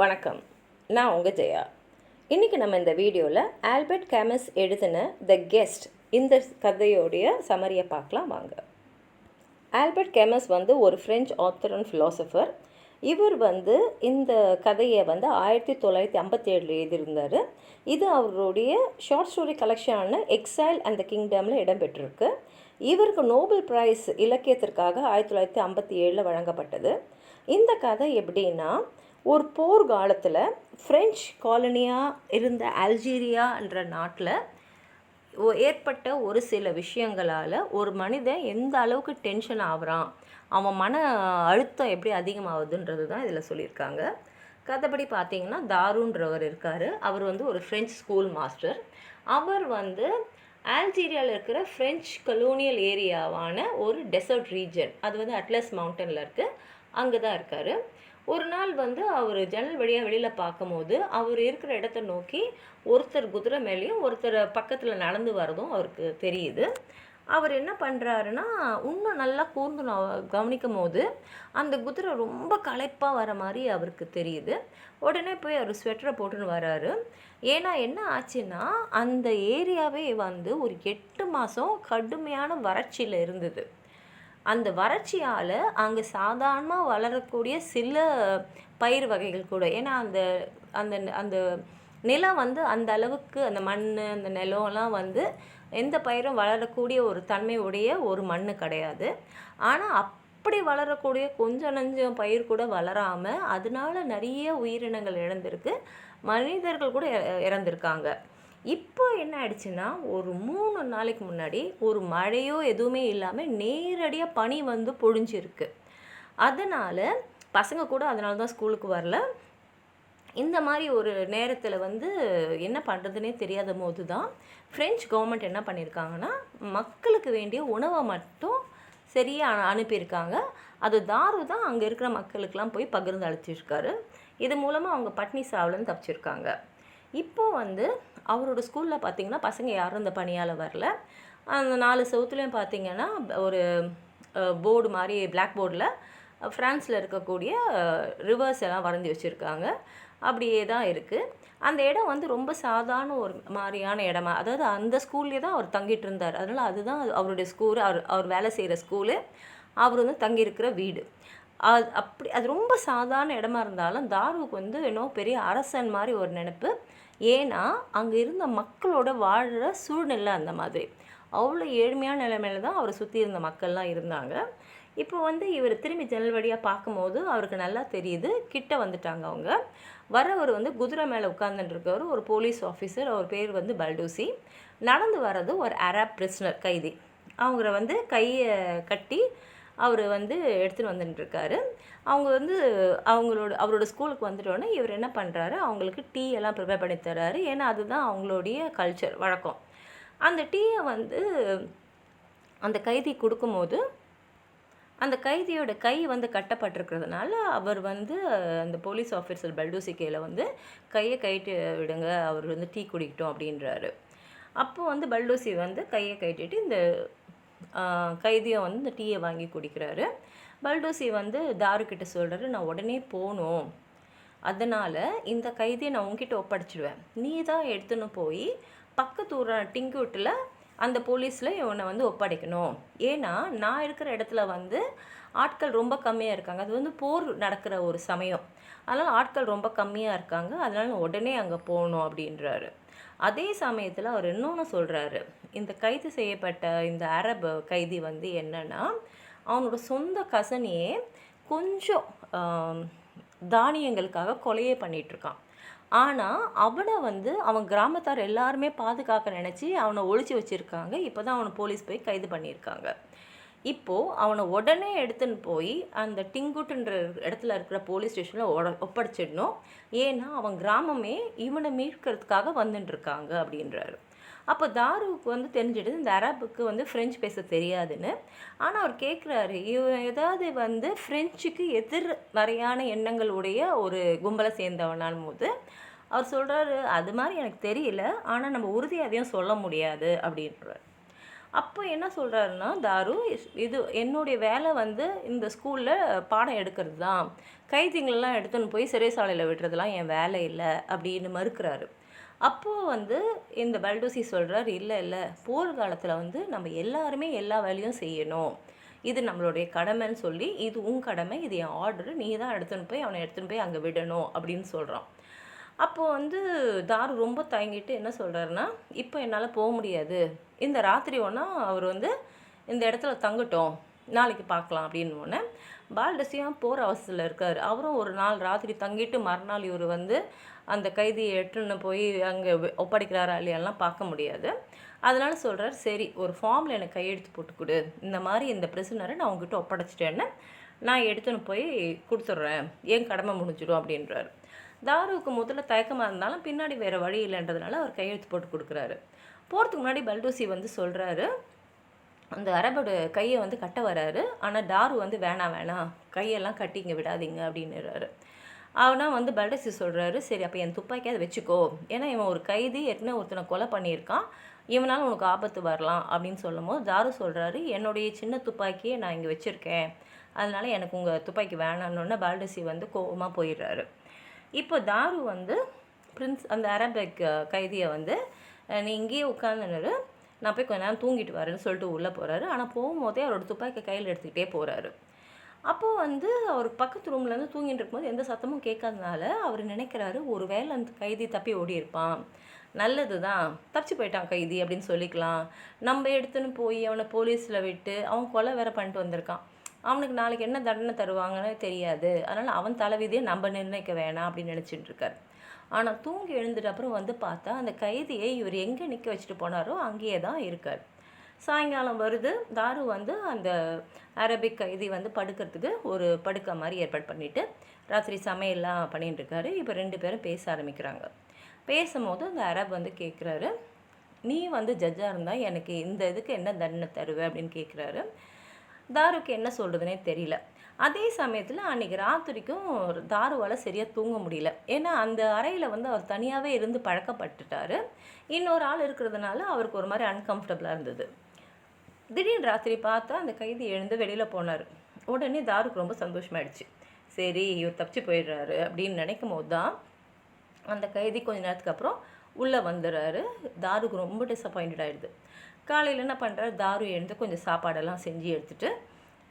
வணக்கம். நான் உங்கள் ஜெயா. இன்றைக்கி நம்ம இந்த வீடியோவில் ஆல்பர்ட் கேமஸ் எழுதின த கெஸ்ட் இந்த கதையோடைய சமரியை பார்க்கலாம் வாங்க. ஆல்பர்ட் கேமஸ் வந்து ஒரு ஃப்ரெஞ்ச் ஆத்தர் அண்ட் ஃபிலாசபர் இவர் வந்து இந்த கதையை வந்து ஆயிரத்தி தொள்ளாயிரத்தி ஐம்பத்தி ஏழில் எழுதியிருந்தார். இது அவருடைய ஷார்ட் ஸ்டோரி கலெக்ஷனான எக்ஸைல் அண்ட் த கிங்டமில் இடம்பெற்றிருக்கு. இவருக்கு நோபல் பிரைஸ் இலக்கியத்திற்காக ஆயிரத்தி தொள்ளாயிரத்தி ஐம்பத்தி ஏழில் வழங்கப்பட்டது. இந்த கதை எப்படின்னா ஒரு போர் காலத்தில் ஃப்ரெஞ்ச் காலனியாக இருந்த அல்ஜீரியான்ற நாட்டில் ஏற்பட்ட ஒரு சில விஷயங்களால் ஒரு மனிதன் எந்த அளவுக்கு டென்ஷன் ஆகுறான் அவன் மன அழுத்தம் எப்படி அதிகமாகுதுன்றது தான் இதில் சொல்லியிருக்காங்க. கதைப்படி பார்த்தீங்கன்னா தாருன்றவர் இருக்கார். அவர் வந்து ஒரு ஃப்ரெஞ்ச் ஸ்கூல் மாஸ்டர் அவர் வந்து ஆல்ஜீரியாவில் இருக்கிற ஃப்ரெஞ்ச் கலோனியல் ஏரியாவான ஒரு டெசர்ட் ரீஜன் அது வந்து அட்லஸ் மவுண்டனில் இருக்குது அங்கே தான் இருக்கார். ஒரு நாள் வந்து அவர் ஜன்னல் வழியாக வெளியில் பார்க்கும்போது அவர் இருக்கிற இடத்த நோக்கி ஒருத்தர் குதிரை மேலேயும் ஒருத்தர் பக்கத்தில் நடந்து வரதும் அவருக்கு தெரியுது. அவர் என்ன பண்ணுறாருன்னா இன்னும் நல்லா கூர்ந்து கவனிக்கும் போது அந்த குதிரை ரொம்ப களைப்பாக வர மாதிரி அவருக்கு தெரியுது. உடனே போய் அவர் ஸ்வெட்டரை போட்டுன்னு வராரு. ஏன்னா என்ன ஆச்சுன்னா அந்த ஏரியாவே வந்து ஒரு எட்டு மாதம் கடுமையான வறட்சியில் இருந்தது. அந்த வறட்சியால் அங்கே சாதாரணமாக வளரக்கூடிய சில பயிர் வகைகள் கூட. ஏன்னா அந்த அந்த அந்த நிலம் வந்து அந்த அளவுக்கு அந்த மண் அந்த நிலம்லாம் வந்து எந்த பயிரும் வளரக்கூடிய ஒரு தன்மையுடைய ஒரு மண் கிடையாது. ஆனால் அப்படி வளரக்கூடிய கொஞ்சம் நஞ்சம் பயிர் கூட வளராமல் அதனால நிறைய உயிரினங்கள் இழந்திருக்கு. மனிதர்கள் கூட இறந்திருக்காங்க. இப்போ என்ன ஆயிடுச்சுன்னா ஒரு மூணு நாளைக்கு முன்னாடி ஒரு மழையோ எதுவுமே இல்லாமல் நேரடியாக பனி வந்து பொழிஞ்சிருக்கு. அதனால் பசங்க கூட அதனால தான் ஸ்கூலுக்கு வரல. இந்த மாதிரி ஒரு நேரத்தில் வந்து என்ன பண்ணுறதுனே தெரியாத போது தான் ஃப்ரெஞ்ச் கவர்மெண்ட் என்ன பண்ணியிருக்காங்கன்னா மக்களுக்கு வேண்டிய உணவை மட்டும் சரியாக அனுப்பியிருக்காங்க. அது தாரு தான் அங்கே இருக்கிற மக்களுக்கெல்லாம் போய் பகிர்ந்து அழைச்சிருக்காரு இது மூலமாக அவங்க பட்னி சாவலன்னு தப்பிச்சிருக்காங்க. இப்போ வந்து அவரோட ஸ்கூலில் பார்த்தீங்கன்னா பசங்க யாரும் இந்த பணியால் வரல. அந்த நாலு சவுத்துலேயும் பார்த்திங்கன்னா ஒரு போர்டு மாதிரி பிளாக் போர்டில் ஃப்ரான்ஸில் இருக்கக்கூடிய ரிவர்ஸ் எல்லாம் வரைஞ்சி வச்சுருக்காங்க. அப்படியே தான் இருக்குது அந்த இடம் வந்து ரொம்ப சாதாரண ஒரு மாதிரியான இடமா அதாவது அந்த ஸ்கூல்லே தான் அவர் தங்கிட்டு இருந்தார். அதனால் அதுதான் அவருடைய ஸ்கூல் அவர் அவர் வேலை செய்கிற ஸ்கூலு அவர் வந்து தங்கியிருக்கிற வீடு. அது அப்படி அது ரொம்ப சாதாரண இடமா இருந்தாலும் தாருவுக்கு வந்து இன்னும் பெரிய அரசன் மாதிரி ஒரு நினைப்பு. ஏன்னா அங்கே இருந்த மக்களோட வாழ்கிற சூழ்நிலை அந்த மாதிரி. அவ்வளோ ஏழ்மையான நிலைமையில தான் அவரை சுற்றி இருந்த மக்கள்லாம் இருந்தாங்க. இப்போ வந்து இவர் திரும்பி ஜன்னல் வழியாக பார்க்கும்போது அவருக்கு நல்லா தெரியுது. கிட்ட வந்துட்டாங்க அவங்க. வரவர் வந்து குதிரை மேலே உட்காந்துட்டுருக்கவர் ஒரு போலீஸ் ஆஃபீஸர். அவர் பேர் வந்து பல்டூசி. நடந்து வர்றது ஒரு அரப் பிரிஸ்னர் கைதி. அவங்கள வந்து கையை கட்டி அவர் வந்து எடுத்துகிட்டு வந்துட்டுருக்காரு. அவங்க வந்து அவங்களோட அவரோட ஸ்கூலுக்கு வந்துட்டோன்னே இவர் என்ன பண்ணுறாரு அவங்களுக்கு டீ எல்லாம் ப்ரிப்பேர் பண்ணி தர்றாரு ஏன்னா அதுதான் அவங்களுடைய கல்ச்சர் வழக்கம். அந்த டீயை வந்து அந்த கைதி கொடுக்கும்போது அந்த கைதியோட கை வந்து கட்டப்பட்டிருக்கிறதுனால அவர் வந்து அந்த போலீஸ் ஆஃபீஸர் பல்டூசி கையில் வந்து கையை கைட்டு விடுங்க அவர் வந்து டீ குடிக்கட்டும் அப்படின்றாரு. அப்போது வந்து பல்டூசி வந்து கையை கைட்டிட்டு இந்த கைதியை வந்து இந்த டீயை வாங்கி குடிக்கிறாரு. பல்டூசி வந்து தாருக்கிட்ட சொல்கிறாரு நான் உடனே போகணும். அதனால் இந்த கைதியை நான் உன்கிட்ட ஒப்படைச்சிடுவேன் நீ தான் எடுத்துன்னு போய் பக்கத்து ஊரான டிங்குட்டில் அந்த போலீஸில் இவனை வந்து ஒப்படைக்கணும். ஏன்னா நான் இருக்கிற இடத்துல வந்து ஆட்கள் ரொம்ப கம்மியாக இருக்காங்க. அது வந்து போர் நடக்கிற ஒரு சமயம். அதனால் ஆட்கள் ரொம்ப கம்மியாக இருக்காங்க. அதனால் உடனே அங்கே போகணும் அப்படின்றாரு. அதே சமயத்தில் அவர் இன்னொன்று சொல்கிறாரு இந்த கைது செய்யப்பட்ட இந்த அரபு கைதி வந்து என்னென்னா அவனோட சொந்த கசனியே கொஞ்சம் தானியங்களுக்காக கொலையே பண்ணிகிட்ருக்கான் ஆனால் அவனை வந்து அவன் கிராமத்தார் எல்லாருமே பாதுகாக்க நினச்சி அவனை ஒழிச்சு வச்சுருக்காங்க. இப்போ தான் அவனை போலீஸ் போய் கைது பண்ணியிருக்காங்க. இப்போது அவனை உடனே எடுத்துன்னு போய் அந்த டிங்குட்டுன்ற இடத்துல இருக்கிற போலீஸ் ஸ்டேஷனில் ஒட ஒப்படைச்சிடணும். ஏன்னா அவன் கிராமமே இவனை மீட்கிறதுக்காக வந்துட்டு இருக்காங்க அப்படின்றாரு. அப்போ தாருவுக்கு வந்து தெரிஞ்சிடுது இந்த அரபுக்கு வந்து ஃப்ரெஞ்சு பேச தெரியாதுன்னு. ஆனால் அவர் கேட்குறாரு இவன் ஏதாவது வந்து ஃப்ரெஞ்சுக்கு எதிர் வரையான எண்ணங்கள் உடைய ஒரு கும்பலை சேர்ந்தவனான் போது அவர் சொல்கிறாரு அது மாதிரி எனக்கு தெரியல ஆனால் நம்ம உறுதியாக அதையும் சொல்ல முடியாது அப்படின்றார். அப்போ என்ன சொல்கிறாருன்னா தாரு இது என்னுடைய வேலை வந்து இந்த ஸ்கூலில் பாடம் எடுக்கிறது தான் கைதிங்களெலாம் எடுத்துன்னு போய் சிறைசாலையில் விடுறதுலாம் என் வேலை இல்லை அப்படின்னு மறுக்கிறாரு. அப்போது வந்து இந்த பல்டோசி சொல்கிறார் இல்லை இல்லை போர் காலத்தில் வந்து நம்ம எல்லாருமே எல்லா வேலையும் செய்யணும். இது நம்மளுடைய கடமைன்னு சொல்லி இது உன் கடமை இது என் ஆர்டரு நீ தான் எடுத்துன்னு போய் அவனை எடுத்துன்னு போய் அங்கே விடணும் அப்படின்னு சொல்கிறான் அப்போது வந்து தாரு ரொம்ப தயங்கிட்டு என்ன சொல்கிறாருன்னா இப்போ என்னால் போக முடியாது. இந்த ராத்திரி ஒன்றா அவர் வந்து இந்த இடத்துல தங்கட்டும். நாளைக்கு பார்க்கலாம் அப்படின்னு ஒன்று பால்டசியும் போகிற அவசரத்தில் இருக்கார். அவரும் ஒரு நாள் ராத்திரி தங்கிட்டு மறுநாள் இவர் வந்து அந்த கைதியை எட்டுன்னு போய் அங்கே ஒப்படைக்கிறாரா இல்லையெல்லாம் பார்க்க முடியாது. அதனால் சொல்கிறார் சரி ஒரு ஃபார்மில் எனக்கு கையெழுத்து போட்டு கொடு. இந்த மாதிரி இந்த ப்ரிசனரை நான் உங்ககிட்ட ஒப்படைச்சிட்டேன்னு நான் எடுத்துன்னு போய் கொடுத்துட்றேன். ஏன் கடமை முடிஞ்சிடும்? அப்படின்றாரு. தாருவுக்கு முதல்ல தயக்கமாக இருந்தாலும் பின்னாடி வேறு வழி இல்லைன்றதுனால அவர் கையெழுத்து போட்டு கொடுக்குறாரு. போகிறதுக்கு முன்னாடி பல்டூசி வந்து சொல்கிறாரு அந்த அரபோட கையை வந்து கட்ட வராரு. ஆனால் டாரு வந்து வேணாம் வேணாம் கையெல்லாம் கட்டி இங்கே விடாதீங்க அப்படின்னுறாரு. அவனா வந்து பல்டசி சொல்கிறாரு சரி அப்போ என் துப்பாக்கியாவது வச்சுக்கோ. ஏன்னா இவன் ஒரு கைதி ஏற்கனவே ஒருத்தனை கொலை பண்ணியிருக்கான். இவனால் உனக்கு ஆபத்து வரலாம் அப்படின்னு சொல்லும் போது தாரு சொல்கிறாரு என்னுடைய சின்ன துப்பாக்கியை நான் இங்கே வச்சுருக்கேன். அதனால எனக்கு உங்கள் துப்பாக்கி வேணான்னு பால்டசி வந்து கோபமாக போயிடுறாரு. இப்போ தாரு வந்து பிரின்ஸ் அந்த அரபிக் கைதியை வந்து நீ இங்கேயே உட்காந்துன்னு நான் போய் கொஞ்ச நேரம் தூங்கிட்டு வரேன்னு சொல்லிட்டு உள்ளே போகிறாரு ஆனால் போகும்போதே அவரோட துப்பாக்கி கையில் எடுத்துக்கிட்டே போகிறாரு அப்போது வந்து அவர் பக்கத்து ரூம்லேருந்து தூங்கிட்டு இருக்கும்போது எந்த சத்தமும் கேட்காதனால அவர் நினைக்கிறாரு ஒரு வேளை அந்த கைதி தப்பி ஓடி இருப்பான் நல்லது தான் தப்பிச்சு போயிட்டான் கைதி அப்படின்னு சொல்லிக்கலாம். நம்ம எடுத்துன்னு போய் அவனை போலீஸில் விட்டு அவன் கொலை வேற பண்ணிட்டு வந்திருக்கான். அவனுக்கு நாளைக்கு என்ன தண்டனை தருவாங்கன்னு தெரியாது. அதனால் அவன் தலைவிதியை நம்ம நிர்ணயிக்க வேணாம் அப்படின்னு நினச்சிட்டு இருக்காரு. ஆனால் தூங்கி எழுந்துட்டு அப்புறம் வந்து பார்த்தா அந்த கைதியை இவர் எங்கே நிற்க வச்சுட்டு போனாரோ அங்கேயே தான் இருக்கார். சாயங்காலம் வருது. தாரு வந்து அந்த அரபிக் கைதி வந்து படுக்கிறதுக்கு ஒரு படுக்கை மாதிரி ஏற்பாடு பண்ணிவிட்டு ராத்திரி சமையல்லாம் பண்ணிட்டுருக்காரு இப்போ ரெண்டு பேரும் பேச ஆரம்பிக்கிறாங்க. பேசும்போது அந்த அரப் வந்து கேட்குறாரு நீ வந்து ஜட்ஜாக இருந்தால் எனக்கு இந்த இதுக்கு என்ன தண்டனை தருவ? அப்படின்னு கேட்குறாரு தாருக்கு என்ன சொல்கிறதுனே தெரியல. அதே சமயத்தில் அன்றைக்கி ராத்திரிக்கும் தாருவால் சரியாக தூங்க முடியல. ஏன்னா அந்த அறையில் வந்து அவர் தனியாகவே இருந்து பழக்கப்பட்டுட்டார். இன்னொரு ஆள் இருக்கிறதுனால அவருக்கு ஒரு மாதிரி அன்கம்ஃபர்டபுளாக இருந்தது. திடீர்னு ராத்திரி பார்த்தா அந்த கைதி எழுந்து வெளியில் போனார். உடனே தாருக்கு ரொம்ப சந்தோஷமாயிடுச்சு. சரி இவர் தப்பிச்சு போயிடுறாரு அப்படின்னு நினைக்கும் போது தான் அந்த கைதி கொஞ்ச நேரத்துக்கு அப்புறம் உள்ளே வந்துடுறாரு. தாருக்கு ரொம்ப டிசப்பாயிண்டட் ஆகிடுது காலையில் என்ன பண்ணுறாரு தாரு எழுந்து கொஞ்சம் சாப்பாடெல்லாம் செஞ்சு எடுத்துகிட்டு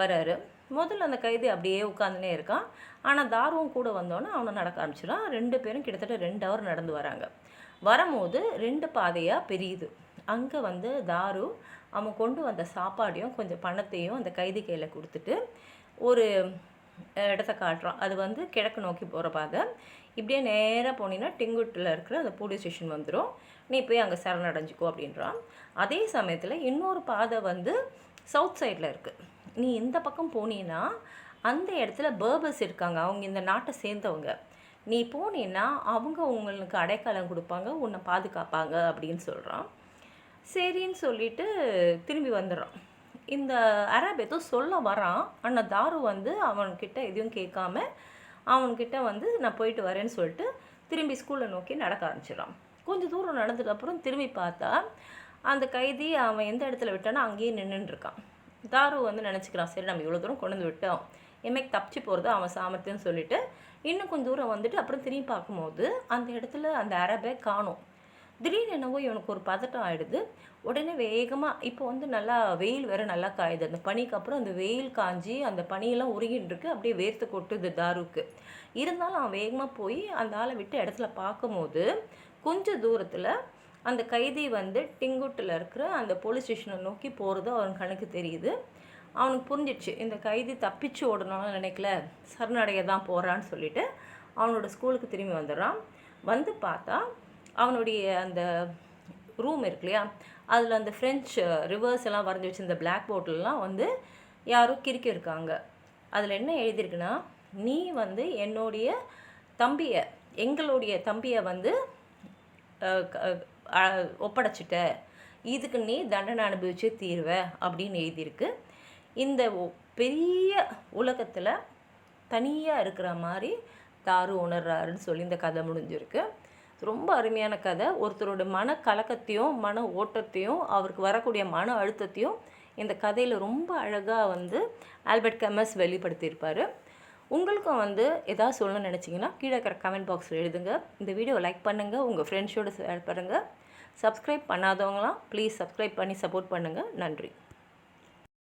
வராரு. முதல்ல அந்த கைதி அப்படியே உட்காந்துனே இருக்கான். ஆனால் தாருவும் கூட வந்தோன்னே அவனை நடக்க ஆரம்பிச்சிடான் ரெண்டு பேரும் கிட்டத்தட்ட ரெண்டு ஹவர் நடந்து வராங்க. வரும்போது ரெண்டு பாதையாக பிரியுது. அங்கே வந்து தாரு அவன் கொண்டு வந்த சாப்பாடையும் கொஞ்சம் பணத்தையும் அந்த கைதி கையில் கொடுத்துட்டு ஒரு இடத்த காட்டுறான். அது வந்து கிழக்கு நோக்கி போகிற பாதை. இப்படியே நேராக போனீங்கன்னா டிங்குட்டில் இருக்கிற அந்த போலீஸ் ஸ்டேஷன் வந்துடும் நீ போய் அங்கே சரணடைஞ்சிக்கோ அப்படின்றான். அதே சமயத்தில் இன்னொரு பாதை வந்து சவுத் சைடில் இருக்குது நீ இந்த பக்கம் போனீன்னா அந்த இடத்துல பேர்பர்ஸ் இருக்காங்க. அவங்க இந்த நாட்டை சேர்ந்தவங்க. நீ போனீன்னா அவங்க உங்களுக்கு அடைக்காலம் கொடுப்பாங்க உன்னை பாதுகாப்பாங்க அப்படின்னு சொல்கிறான் சரின்னு சொல்லிட்டு திரும்பி வந்துடுறான். இந்த அரப் ஏதோ சொல்ல வரான். ஆனால் தாரு வந்து அவன்கிட்ட எதுவும் கேட்காம அவன்கிட்ட வந்து நான் போயிட்டு வரேன்னு சொல்லிட்டு திரும்பி ஸ்கூலை நோக்கி நடக்க ஆரம்பிச்சிடறான். கொஞ்சம் தூரம் நடந்ததுக்கப்புறம் திரும்பி பார்த்தா அந்த கைதி அவன் எந்த இடத்துல விட்டானோ அங்கேயே நின்றுட்டுருக்கான் தாரு வந்து நினச்சிக்கிறான் சரி நம்ம இவ்வளோ தூரம் கொண்டு வந்து விட்டோம். எம்மைக்கு தப்பிச்சு போகிறது அவன் சாமர்த்தியம்னு சொல்லிட்டு இன்னும் கொஞ்சம் தூரம் வந்துட்டு அப்புறம் திரும்பி பார்க்கும்போது அந்த இடத்துல அந்த அரபை காணும். திடீர்னு என்னவோ இவனுக்கு ஒரு பதட்டம் ஆகிடுது உடனே வேகமாக இப்போ வந்து நல்லா வெயில் வேறு நல்லா காயுது. அந்த பனிக்கு அப்புறம் அந்த வெயில் காஞ்சி அந்த பனியெல்லாம் உருகின்னு இருக்கு. அப்படியே வேர்த்து கொட்டுது தாருக்கு இருந்தாலும் அவன் வேகமாக போய் அந்த ஆளை விட்டு இடத்துல பார்க்கும்போது கொஞ்சம் தூரத்தில் அந்த கைதி வந்து டிங்குட்டில் இருக்கிற அந்த போலீஸ் ஸ்டேஷனை நோக்கி போகிறது அவன் கணக்கு தெரியுது. அவனுக்கு புரிஞ்சிடுச்சு இந்த கைதி தப்பிச்சு ஓடணும்னு நினைக்கல சரணடைய தான் போகிறான்னு சொல்லிட்டு அவனோட ஸ்கூலுக்கு திரும்பி வந்துடுறான். வந்து பார்த்தா அவனுடைய அந்த ரூம் இருக்கு இல்லையா அதில் அந்த ஃப்ரெஞ்ச் ரிவர்ஸ் எல்லாம் வரைஞ்சி வச்சிருந்த பிளாக் போர்ட்லலாம் வந்து யாரும் கிறுக்கி இருக்காங்க. அதில் என்ன எழுதியிருக்குன்னா நீ வந்து என்னுடைய தம்பியை எங்களுடைய தம்பியை வந்து ஒப்படைச்சிட்ட. இதுக்கு நீ தண்டனை அனுபவிச்சே தீர்வ அப்படின்னு எழுதியிருக்கு. இந்த பெரிய உலகத்தில் தனியாக இருக்கிற மாதிரி தாரு உணர்றாருன்னு சொல்லி இந்த கதை முடிஞ்சிருக்கு. ரொம்ப அருமையான கதை. ஒருத்தரோட மன கலக்கத்தையும் மன ஓட்டத்தையும் அவருக்கு வரக்கூடிய மன அழுத்தத்தையும் இந்த கதையில் ரொம்ப அழகாக வந்து ஆல்பர்ட் கமஸ் வெளிப்படுத்தியிருப்பார். உங்களுக்கும் வந்து எதாவது சொல்லணும்னு நினச்சிங்கன்னா கீழே இருக்கிற கமெண்ட் பாக்ஸில் எழுதுங்க. இந்த வீடியோ லைக் பண்ணுங்கள் உங்கள் ஃப்ரெண்ட்ஸோடு ஷேர் பண்ணுங்கள் சப்ஸ்கிரைப் பண்ணாதவங்களாம் ப்ளீஸ் சப்ஸ்கிரைப் பண்ணி சப்போர்ட் பண்ணுங்கள் நன்றி.